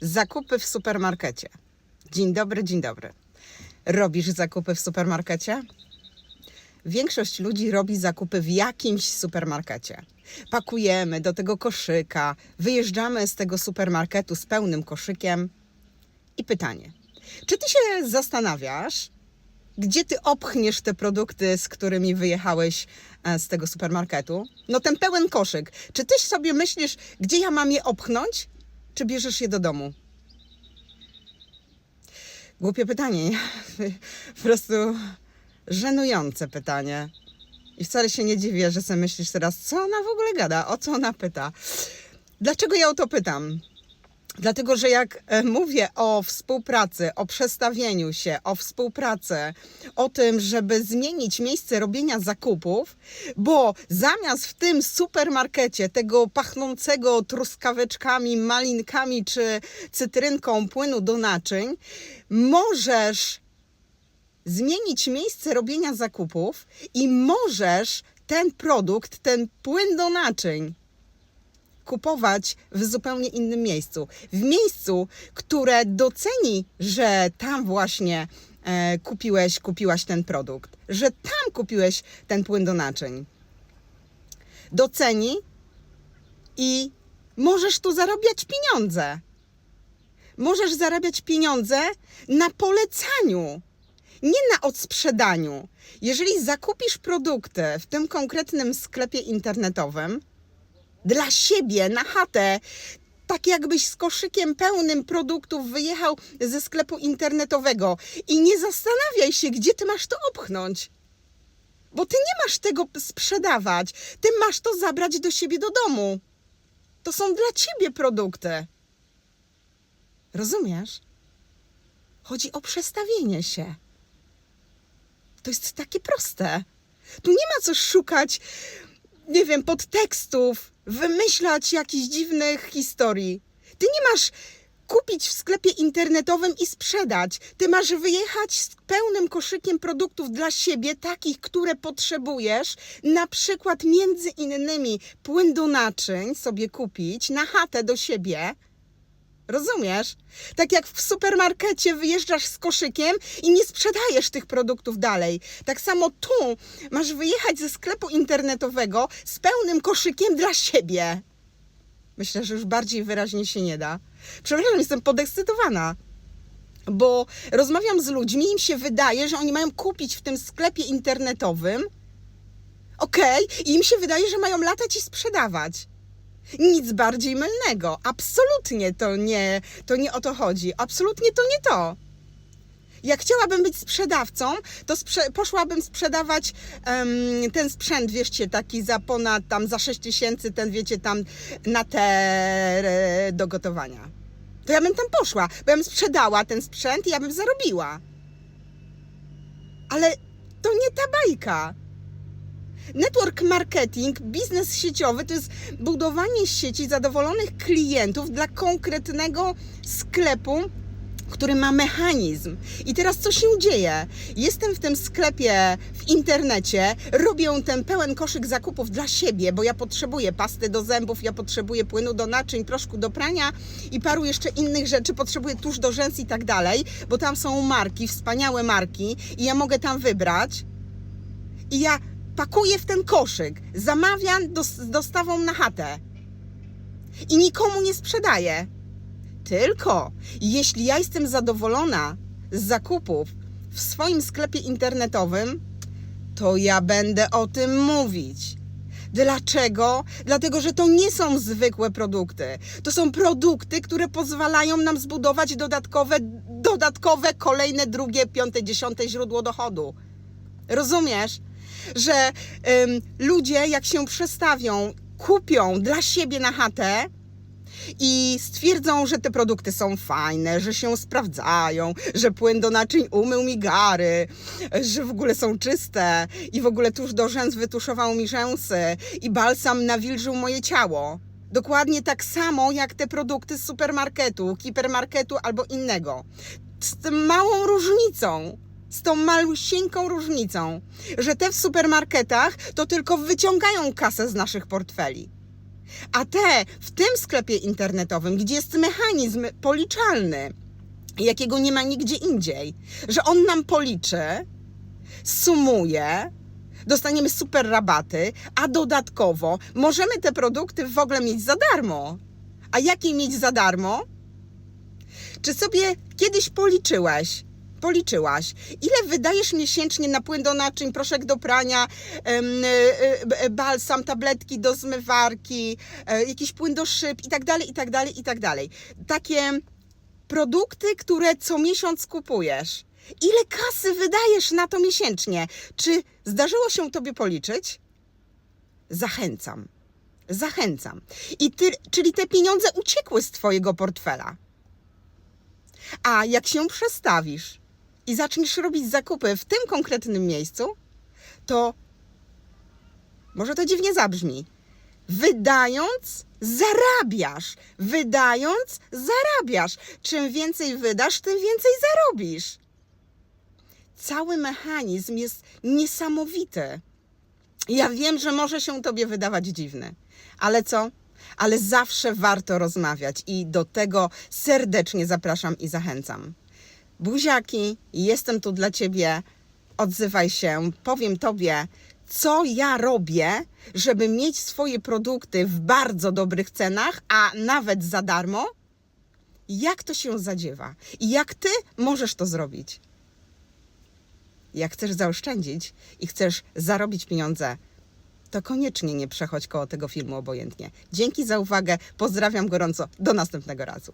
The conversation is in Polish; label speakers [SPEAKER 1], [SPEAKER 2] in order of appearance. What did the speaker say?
[SPEAKER 1] Zakupy w supermarkecie. Dzień dobry, dzień dobry. Robisz zakupy w supermarkecie? Większość ludzi robi zakupy w jakimś supermarkecie. Pakujemy do tego koszyka, wyjeżdżamy z tego supermarketu z pełnym koszykiem. I pytanie: czy ty się zastanawiasz, gdzie ty opchniesz te produkty, z którymi wyjechałeś e, z tego supermarketu? No ten pełen koszyk. Czy ty sobie myślisz, gdzie ja mam je opchnąć, czy bierzesz je do domu? Głupie pytanie, nie? Po prostu żenujące pytanie. I wcale się nie dziwię, że sobie myślisz teraz, co ona w ogóle gada, o co ona pyta. Dlaczego ja o to pytam? Dlatego, że jak e, mówię o współpracy, o przestawieniu się, o współpracy, o tym, żeby zmienić miejsce robienia zakupów, bo zamiast w tym supermarkecie tego pachnącego truskaweczkami, malinkami czy cytrynką płynu do naczyń, możesz zmienić miejsce robienia zakupów i możesz ten produkt, ten płyn do naczyń kupować w zupełnie innym miejscu. W miejscu, które doceni, że tam właśnie e, kupiłeś, kupiłaś ten produkt, że tam kupiłeś ten płyn do naczyń. Doceni i możesz tu zarabiać pieniądze. Możesz zarabiać pieniądze na polecaniu, nie na odsprzedaniu. Jeżeli zakupisz produkty w tym konkretnym sklepie internetowym, dla siebie, na chatę. Tak jakbyś z koszykiem pełnym produktów wyjechał ze sklepu internetowego i nie zastanawiaj się, gdzie ty masz to opchnąć. Bo ty nie masz tego sprzedawać, ty masz to zabrać do siebie do domu. To są dla ciebie produkty. Rozumiesz? Chodzi o przestawienie się. To jest takie proste. Tu nie ma co szukać nie wiem, podtekstów, wymyślać jakichś dziwnych historii. Ty nie masz kupić w sklepie internetowym i sprzedać. Ty masz wyjechać z pełnym koszykiem produktów dla siebie, takich, które potrzebujesz, na przykład między innymi płyn do naczyń sobie kupić na chatę do siebie. Rozumiesz? Tak jak w supermarkecie wyjeżdżasz z koszykiem i nie sprzedajesz tych produktów dalej. Tak samo tu masz wyjechać ze sklepu internetowego z pełnym koszykiem dla siebie. Myślę, że już bardziej wyraźnie się nie da. Przepraszam, jestem podekscytowana. Bo rozmawiam z ludźmi, im się wydaje, że oni mają kupić w tym sklepie internetowym. Okej, i im się wydaje, że mają latać i sprzedawać. Nic bardziej mylnego. Absolutnie to nie, to nie o to chodzi. Absolutnie to nie to. Jak chciałabym być sprzedawcą, to sprze- poszłabym sprzedawać em, ten sprzęt, wiecie, taki za ponad tam za 6 tysięcy, ten wiecie tam na te do gotowania. To ja bym tam poszła, bo ja bym sprzedała ten sprzęt i ja bym zarobiła. Ale to nie ta bajka. Network marketing, biznes sieciowy to jest budowanie sieci zadowolonych klientów dla konkretnego sklepu, który ma mechanizm. I teraz co się dzieje? Jestem w tym sklepie w internecie, robię ten pełen koszyk zakupów dla siebie, bo ja potrzebuję pasty do zębów, ja potrzebuję płynu do naczyń, proszku do prania i paru jeszcze innych rzeczy, potrzebuję tusz do rzęs i tak dalej, bo tam są marki, wspaniałe marki i ja mogę tam wybrać. I ja pakuję w ten koszyk, zamawiam dos- z dostawą na chatę i nikomu nie sprzedaję. Tylko jeśli ja jestem zadowolona z zakupów w swoim sklepie internetowym, to ja będę o tym mówić. Dlaczego? Dlatego, że to nie są zwykłe produkty. To są produkty, które pozwalają nam zbudować dodatkowe, dodatkowe, kolejne, drugie, piąte, dziesiąte źródło dochodu. Rozumiesz? Że ludzie, jak się przestawią, kupią dla siebie na chatę, i stwierdzą, że te produkty są fajne, że się sprawdzają, że płyn do naczyń umył mi gary, że w ogóle są czyste i w ogóle tuż do rzęs wytuszował mi rzęsy i balsam nawilżył moje ciało. Dokładnie tak samo jak te produkty z supermarketu, hipermarketu albo innego. Z małą różnicą, z tą malusieńką różnicą, że te w supermarketach to tylko wyciągają kasę z naszych portfeli. A te w tym sklepie internetowym, gdzie jest mechanizm policzalny, jakiego nie ma nigdzie indziej, że on nam policzy, sumuje, dostaniemy super rabaty, a dodatkowo możemy te produkty w ogóle mieć za darmo. A jakie mieć za darmo? Czy sobie kiedyś policzyłeś, policzyłaś, ile wydajesz miesięcznie na płyn do naczyń, proszek do prania, e, e, balsam, tabletki do zmywarki, e, jakiś płyn do szyb i tak dalej, i tak dalej, i tak dalej. Takie produkty, które co miesiąc kupujesz. Ile kasy wydajesz na to miesięcznie? Czy zdarzyło się tobie policzyć? Zachęcam. Zachęcam. I ty, czyli te pieniądze uciekły z twojego portfela. A jak się przestawisz i zaczniesz robić zakupy w tym konkretnym miejscu, to może to dziwnie zabrzmi. Wydając, zarabiasz. Wydając, zarabiasz. Czym więcej wydasz, tym więcej zarobisz. Cały mechanizm jest niesamowity. Ja wiem, że może się tobie wydawać dziwny, ale co? Ale zawsze warto rozmawiać i do tego serdecznie zapraszam i zachęcam. Buziaki, jestem tu dla ciebie. Odzywaj się, powiem tobie, co ja robię, żeby mieć swoje produkty w bardzo dobrych cenach, a nawet za darmo. Jak to się zadziewa i jak ty możesz to zrobić? Jak chcesz zaoszczędzić i chcesz zarobić pieniądze, to koniecznie nie przechodź koło tego filmu obojętnie. Dzięki za uwagę, pozdrawiam gorąco, do następnego razu.